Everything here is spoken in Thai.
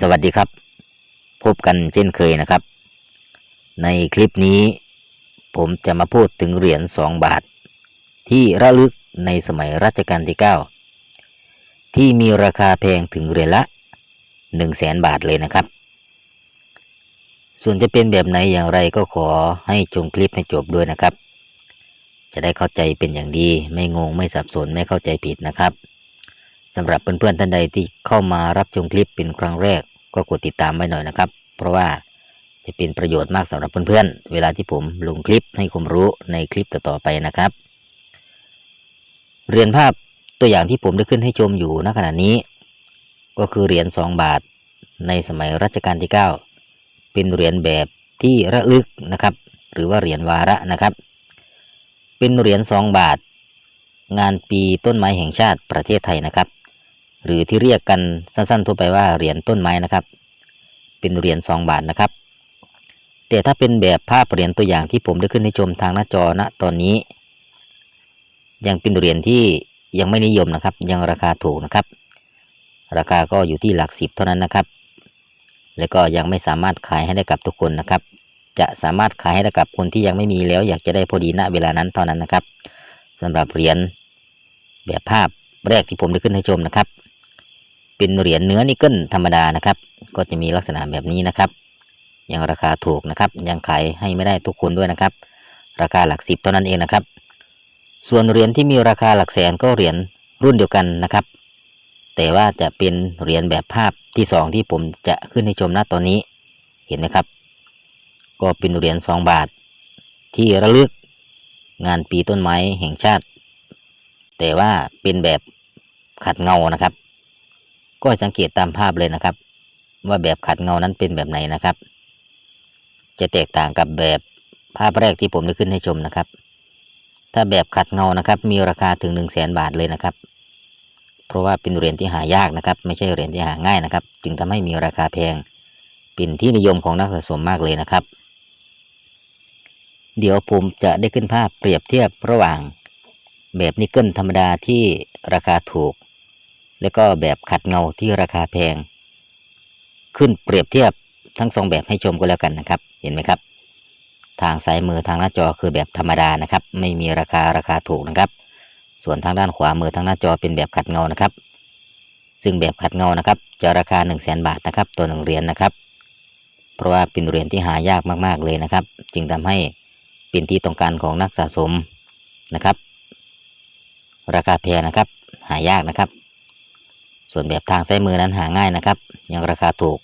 สวัสดีครับ พบกันเช่นเคยนะครับ ในคลิปนี้ ผมจะมาพูดถึงเหรียญ2บาท ที่ระลึกในสมัยรัชกาลที่ 9 ที่มีราคาแพงถึงเหรียญละ 1 0 0 0 0แสนบาทเลยนะครับ ส่วนจะเป็นแบบไหนอย่างไรก็ขอให้ชมคลิปให้จบด้วยนะครับ จะได้เข้าใจเป็นอย่างดีไม่งงไม่สับสนไม่เข้าใจผิดนะครับ สำหรับเพื่อนๆท่านใดที่เข้ามารับชมคลิปเป็นครั้งแรก ก็กดติดตามไว้หน่อยนะครับ เพราะว่าจะเป็นประโยชน์มากสำหรับเพื่อนๆ เวลาที่ผมลงคลิปให้ความรู้ในคลิปต่อๆไปนะครับเรียนภาพตัวอย่างที่ผมได้ขึ้นให้ชมอยู่ณขณะนี้ ก็คือเหรียญ2บาท ในสมัยรัชกาลที่ 9 เป็นเหรียญแบบที่ระลึกนะครับ หรือว่าเหรียญวาระนะครับ เป็นเหรียญ2บาท งานปีต้นไม้แห่งชาติประเทศไทยนะครับ หรือที่เรียกกันสั้นๆทั่วไปว่าเหรียญต้นไม้นะครับ เป็นเหรียญ2บาทนะครับ แต่ถ้าเป็นแบบภาพเหรียญตัวอย่างที่ผมได้ขึ้นให้ชมทางหน้าจอณตอนนี้ ยังเป็นเหรียญที่ยังไม่นิยมนะครับ ยังราคาถูกนะครับ ราคาก็อยู่ที่หลักสิบเท่านั้นนะครับ และก็ยังไม่สามารถขายให้ได้กับทุกคนนะครับ จะสามารถขายให้ได้กับคนที่ยังไม่มีแล้วอยากจะได้พอดีณเวลานั้นเท่านั้นนะครับสำหรับเหรียญแบบภาพแรกที่ผมได้ขึ้นให้ชมนะครับ เป็นเหรียญเนื้อนิกเกิลธรรมดานะครับ ก็จะมีลักษณะแบบนี้นะครับ ยังราคาถูกนะครับ ยังขายให้ไม่ได้ทุกคนด้วยนะครับ ราคาหลักสิบเท่านั้นเองนะครับ ส่วนเหรียญที่มีราคาหลักแสนก็เหรียญรุ่นเดียวกันนะครับ แต่ว่าจะเป็นเหรียญแบบภาพที่สองที่ผมจะขึ้นให้ชมณตอนนี้ เห็นไหมครับ ก็เป็นเหรียญสองบาท ที่ระลึกงานปีต้นไม้แห่งชาติ แต่ว่าเป็นแบบขัดเงานะครับ ก็สังเกตตามภาพเลยนะครับ ว่าแบบขัดเงานั้นเป็นแบบไหนนะครับ จะแตกต่างกับแบบภาพแรกที่ผมได้ขึ้นให้ชมนะครับ ถ้าแบบขัดเงานะครับ มีราคาถึง1 0 0 0 0แสนบาทเลยนะครับ เพราะว่าเป็นเหรียญที่หายากนะครับ ไม่ใช่เหรียญที่หาง่ายนะครับ จึงทำให้มีราคาแพงเป็นที่นิยมของนักสะสมมากเลยนะครับ เดี๋ยวผมจะได้ขึ้นภาพเปรียบเทียบระหว่างแบบนิกเกิลธรรมดาที่ราคาถูก และก็แบบขัดเงาที่ราคาแพง ขึ้นเปรียบเทียบทั้งสองแบบให้ชมก็แล้วกันนะครับ เห็นไหมครับ ทางซ้ายมือทางหน้าจอคือแบบธรรมดานะครับ ไม่มีราคาราคาถูกนะครับ ส่วนทางด้านขวามือทางหน้าจอเป็นแบบขัดเงานะครับ ซึ่งแบบขัดเงานะครับจะราคา 1 0 0 0 0แบาทนะครับตัวหนึ่งเหรียญนะครับ เพราะว่าเป็นเหรียญที่หายากมากๆเลยนะครับ จึงทำให้เป็นที่ต้องการของนักสะสมนะครับ ราคาแพงนะครับ หายากนะครับ ส่วนแบบทางซ้ายมือนั้นหาง่ายนะครับ ยังราคาถูก